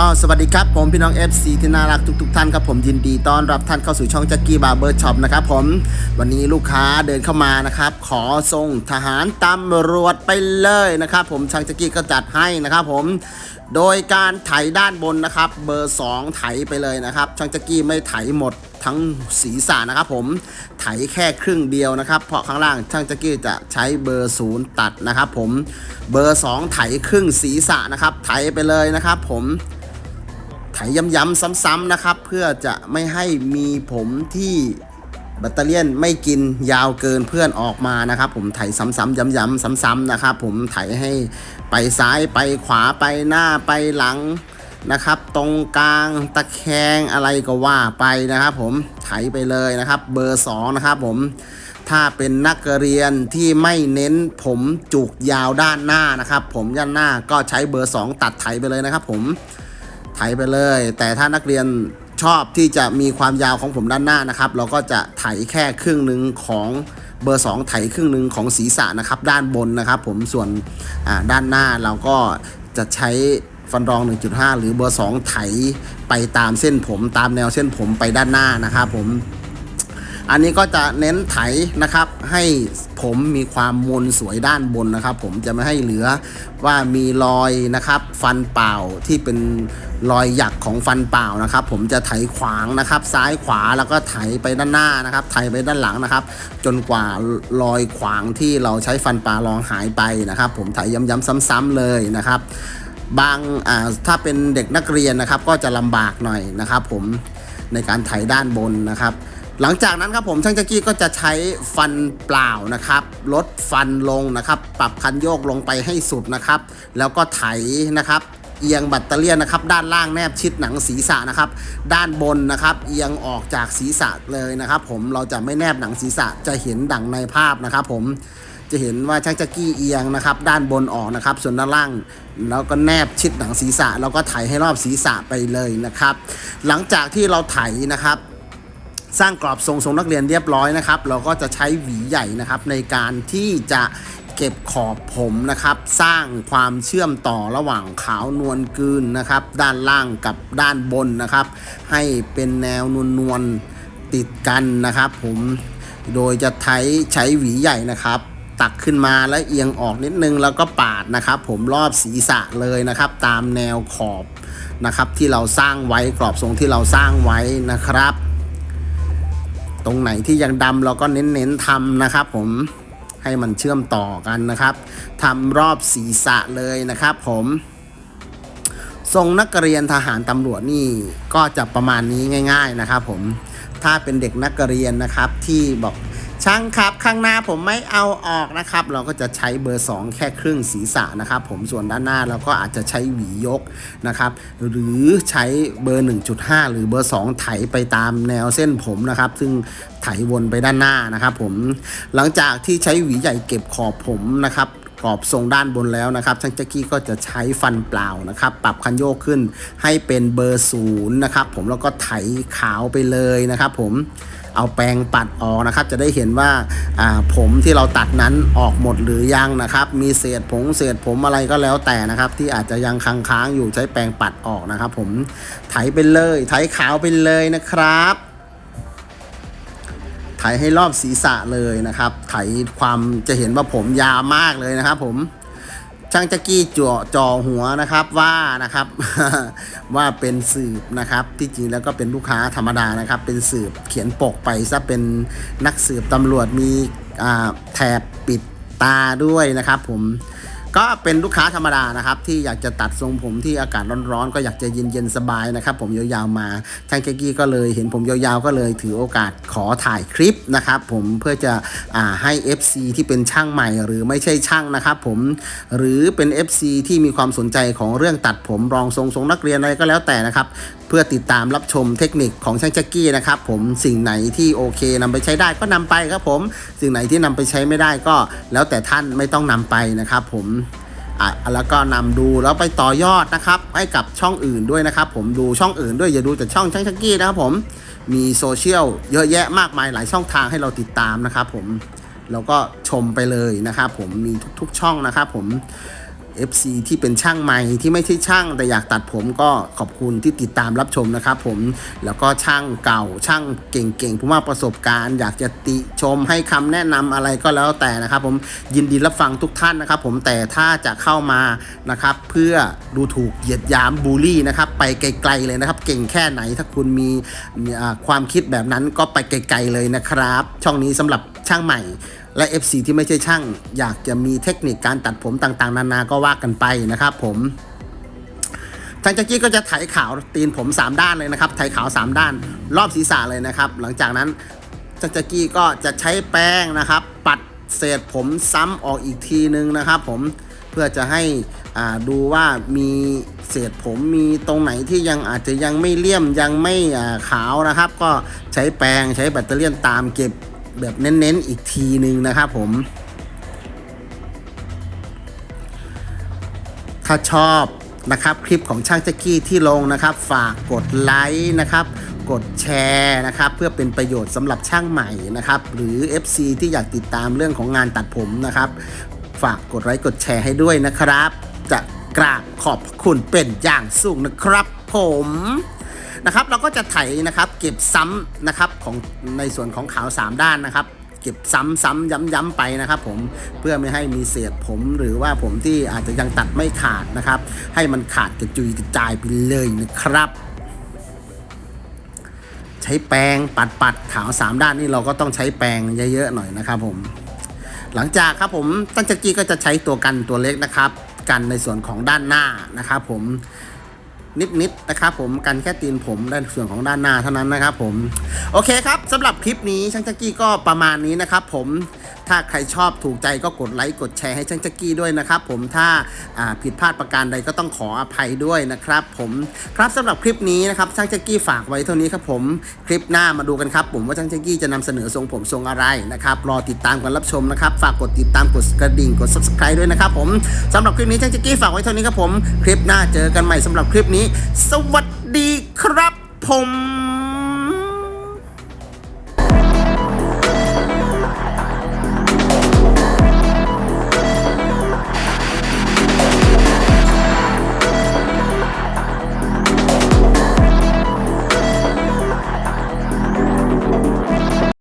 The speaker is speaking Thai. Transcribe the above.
ก็สวัสดีครับผมพี่น้อง FC ที่น่ารักทุก ๆ ท่านครับผมยินดีต้อนรับท่านเข้าสู่ช่องจักกี้บาร์เบอร์ช็อปนะครับผมวันนี้ลูกค้าเดินเข้ามานะครับ ขอส่งทหารตำรวจไปเลยนะครับ ผมช่างจักกี้ก็จัดให้นะครับ ผมโดยการไถด้านบนนะครับ เบอร์ 2 ไถไปเลยนะครับช่างจักกี้ไม่ไถหมดทั้งศีรษะนะครับ ผมไถแค่ครึ่งเดียวนะครับ เพราะข้างล่างช่างจักกี้จะใช้เบอร์ศูนย์ตัดนะครับ ผมเบอร์ 2 ไถครึ่งศีรษะนะครับ ไถไปเลยนะครับ ผม ไถย้ำๆซ้ำๆนะครับ เพื่อจะไม่ให้มีผมที่แบตเตอรี่ไม่กินยาวเกินเพื่อนออกมานะครับ ผมไถซ้ำๆย้ำๆซ้ำๆนะครับ ผมไถให้ไปซ้ายไปขวาไปหน้าไปหลังนะครับ ตรงกลางตะแคงอะไรก็ว่าไปนะครับ ผมไถไปเลยนะครับ เบอร์2นะครับผมถ้าเป็นนักเรียนที่ไม่เน้นผมจุกยาวด้านหน้านะครับ ผมด้านหน้าก็ใช้เบอร์ 2 ตัดไถไปเลยนะครับ ผม ไถไปเลย แต่ถ้านักเรียนชอบที่จะมีความยาวของผมด้านหน้านะครับ เราก็จะไถแค่ครึ่งหนึ่งของเบอร์ 2 ไถครึ่งหนึ่งของศีรษะนะครับ ด้านบนนะครับ ผมส่วนด้านหน้าเราก็จะใช้ฟันรอง 1.5 หรือเบอร์ 2 ไถไปตามเส้นผม ตามแนวเส้นผมไปด้านหน้านะครับผม อันนี้ก็จะเน้นไถนะครับให้ ผมมีความมนสวยด้านบนนะครับ ผมจะไม่ให้เหลือว่ามีรอยนะครับ ฟันเปล่าที่เป็นรอยหยักของฟันเปล่านะครับ ผมจะไถขวางนะครับ ซ้ายขวาแล้วก็ไถไปด้านหน้านะครับ ไถไปด้านหลังนะครับ จนกว่ารอยขวางที่เราใช้ฟันปลารองหายไปนะครับ ผมไถย้ำๆซ้ำๆเลยนะครับ บางอ่าถ้าเป็นเด็กนักเรียนนะครับ ก็จะลำบากหน่อยนะครับ ผมในการไถด้านบนนะครับ หลังจากนั้นครับผมช่างจักกี้ก็จะใช้ฟันเปล่านะครับ ลดฟันลงนะครับ ปรับคันโยกลงไปให้สุดนะครับ แล้วก็ไถนะครับ เอียงแบตเตอรี่นนะครับ ด้านล่างแนบชิดหนังศีรษะนะครับ ด้านบนนะครับ เอียงออกจากศีรษะเลยนะครับ ผมเราจะไม่แนบหนังศีรษะจะเห็นดังในภาพนะครับ ผมจะเห็นว่าช่างจักกี้เอียงนะครับ ด้านบนออกนะครับ ส่วนด้านล่างแล้วก็แนบชิดหนังศีรษะ แล้วก็ไถให้รอบศีรษะไปเลยนะครับ หลังจากที่เราไถนะครับ สร้างกรอบทรงทรงนักเรียนเรียบร้อยนะครับ เราก็จะใช้หวีใหญ่นะครับในการที่จะเก็บขอบผมนะครับ สร้างความเชื่อมต่อระหว่างขาวนวลกืนนะครับ ด้านล่างกับด้านบนนะครับ ให้เป็นแนวนวลนวลๆติดกันนะครับ ผมโดยจะใช้ใช้หวีใหญ่นะครับ ตักขึ้นมาแล้วเอียงออกนิดนึงแล้วก็ปาดนะครับ ผมรอบศีรษะเลยนะครับ ตามแนวขอบนะครับที่เราสร้างไว้กรอบทรงที่เราสร้างไว้นะครับ ตรงไหนที่ยังดำเราก็เน้นๆทำนะครับผมให้มันเชื่อมต่อกันนะครับทำรอบศีรษะเลยนะครับผมทรงนักเรียนทหารตำรวจนี่ก็จะประมาณนี้ง่าย ๆนะครับผมถ้าเป็นเด็กนักเรียนนะครับที่บอก ช่างครับข้างหน้าผมไม่เอาออกนะครับ เราก็จะใช้เบอร์ 2 แค่ครึ่งศีรษะนะครับ ผมส่วนด้านหน้าเราก็อาจจะใช้หวียกนะครับ หรือใช้เบอร์ 1.5 หรือเบอร์ 2 ไถไปตามแนวเส้นผมนะครับ ซึ่งไถวนไปด้านหน้านะครับ ผมหลังจากที่ใช้หวีใหญ่เก็บขอบผมนะครับกรอบทรงด้านบนแล้วนะครับช่างแจ็กกี้ก็จะใช้ฟันเปล่านะครับ ปรับคันโยกขึ้นให้เป็นเบอร์ศูนย์นะครับ ผมแล้วก็ไถขาวไปเลยนะครับ ผม เอาแปรงปัดออกนะครับ จะได้เห็นว่าผมที่เราตัดนั้นออกหมดหรือยังนะครับ มีเศษผงเศษผมอะไรก็แล้วแต่นะครับ ที่อาจจะยังค้างๆอยู่ใช้แปรงปัดออกนะครับ ผมไถไปเลยไถขาวไปเลยนะครับไถให้รอบศีรษะเลยนะครับ ไถความจะเห็นว่าผมยาวมากเลยนะครับผม ช่างจักกี้จ่อจ่อหัวนะครับว่านะครับ ว่าเป็นสืบนะครับ ที่จริงแล้วก็เป็นลูกค้าธรรมดานะครับ เป็นสืบเขียนปกไปซะเป็นนักสืบตำรวจมีแถบปิดตาด้วยนะครับ ผม ก็เป็นลูกค้าธรรมดานะครับ ที่อยากจะตัดทรงผมที่อากาศร้อนๆ ก็อยากจะเย็นๆสบายนะครับ ผมยาวๆมาช่างเกกี้ก็เลยเห็นผมยาวๆก็เลยถือโอกาสขอถ่ายคลิปนะครับ ผมเพื่อจะอ่าให้ FC ที่เป็นช่างใหม่หรือไม่ใช่ช่างนะครับผมหรือเป็น FC ที่มีความสนใจของเรื่องตัดผมรองทรงทรงนักเรียนอะไรก็แล้วแต่นะครับ เพื่อติดตามรับชมเทคนิคของช่างแจ็กกี้นะครับผมสิ่งไหนที่โอเคนำไปใช้ได้ก็นำไปครับผม สิ่งไหนที่นำไปใช้ไม่ได้ก็ แล้วแต่ท่านไม่ต้องนำไปนะครับผม อะแล้วก็นำดูแล้วไปต่อยอดนะครับให้กับช่องอื่นด้วยนะครับ ผมดูช่องอื่นด้วยอย่าดูแต่ช่องช่างชักกี้นะครับผมมีโซเชียลเยอะแยะมากมายหลายช่องทางให้เราติดตามนะครับผมแล้วก็ชมไปเลยนะครับผมมีทุกๆช่องนะครับผม FC ที่เป็นช่างใหม่ที่ไม่ใช่ช่าง แต่อยากตัดผมก็ขอบคุณที่ติดตามรับชมนะครับผมแล้วก็ช่างเก่าช่างเก่งๆ ผู้มาประสบการณ์ อยากจะติชมให้คำแนะนำอะไรก็แล้วแต่นะครับ ผมยินดีรับฟังทุกท่านนะครับ ผมแต่ถ้าจะเข้ามานะครับ เพื่อดูถูกเหยียดหยามบูลลี่นะครับ ไปไกลๆเลยนะครับ เก่งแค่ไหนถ้าคุณมีความคิดแบบนั้นก็ไปไกลๆเลยนะครับ ช่องนี้สำหรับช่างใหม่ และ FC ที่ไม่ใช่ช่าง อยากจะมีเทคนิคการตัดผมต่างๆ นานาก็ว่ากันไปนะครับผมทางแจ็กกี้ก็จะไถขาวตีนผม 3 ด้านเลยนะครับ ไถขาว 3 ด้าน รอบศีรษะเลยนะครับ หลังจากนั้นทางแจ็กกี้ก็จะใช้แป้งนะครับ ปัดเศษผมซ้ำออกอีกทีนึงนะครับ ผมเพื่อจะให้ดูว่ามีเศษผมมีตรงไหนที่ยังอาจจะยังไม่เลี่ยมยังไม่ขาวนะครับ ก็ใช้แปรงใช้แบตเตอรี่ตามเก็บ แบบเน้นๆอีกทีหนึ่งนะครับผม ถ้าชอบนะครับคลิปของช่างแจ็กกี้ที่ลงนะครับ ฝากกดไลค์นะครับกดแชร์นะครับ เพื่อเป็นประโยชน์สำหรับช่างใหม่นะครับ หรือ FC ที่อยากติดตามเรื่องของงานตัดผมนะครับ ฝากกดไลค์กดแชร์ให้ด้วยนะครับ จะกราบขอบคุณเป็นอย่างสูงนะครับผม นะครับ เราก็จะไถนะครับเก็บซ้ำนะครับของในส่วนของขาว 3 ด้านนะครับเก็บซ้ำซ้ำย้ำย้ำไปนะครับ ผมเพื่อไม่ให้มีเศษผมหรือว่าผมที่อาจจะยังตัดไม่ขาดนะครับ ให้มันขาดกระจุยกระจายไปเลยนะครับ ใช้แปรงปัดปัดขาว 3 ด้านนี่เราก็ต้องใช้แปรงเยอะๆหน่อยนะครับ ผม หลังจากครับผมตั้งจักกี้ก็จะใช้ตัวกันตัวเล็กนะครับ กันในส่วนของด้านหน้านะครับ ผม นิดๆนะครับผมกันแค่ตีนผมด้านส่วนของด้านหน้าเท่านั้นนะครับผมโอเคครับสำหรับคลิปนี้ช่างจักกี้ก็ประมาณนี้นะครับผม ถ้าใครชอบถูกใจก็กดไลค์กดแชร์ให้ช่างจักกี้ด้วยนะครับ ผมถ้าผิดพลาดประการใดก็ต้องขออภัยด้วยนะครับ ผมครับสำหรับคลิปนี้นะครับช่างจักกี้ฝากไว้เท่านี้ครับผมคลิปหน้ามาดูกันครับ ผมว่าช่างจักกี้จะนำเสนอทรงผมทรงอะไรนะครับรอติดตามกันรับชมนะครับ ฝากกดติดตามกดกระดิ่งกด subscribe ด้วยนะครับ ผมสำหรับคลิปนี้ช่างจักกี้ฝากไว้เท่านี้ครับผมคลิปหน้าเจอกันใหม่สำหรับคลิปนี้ สวัสดีครับผม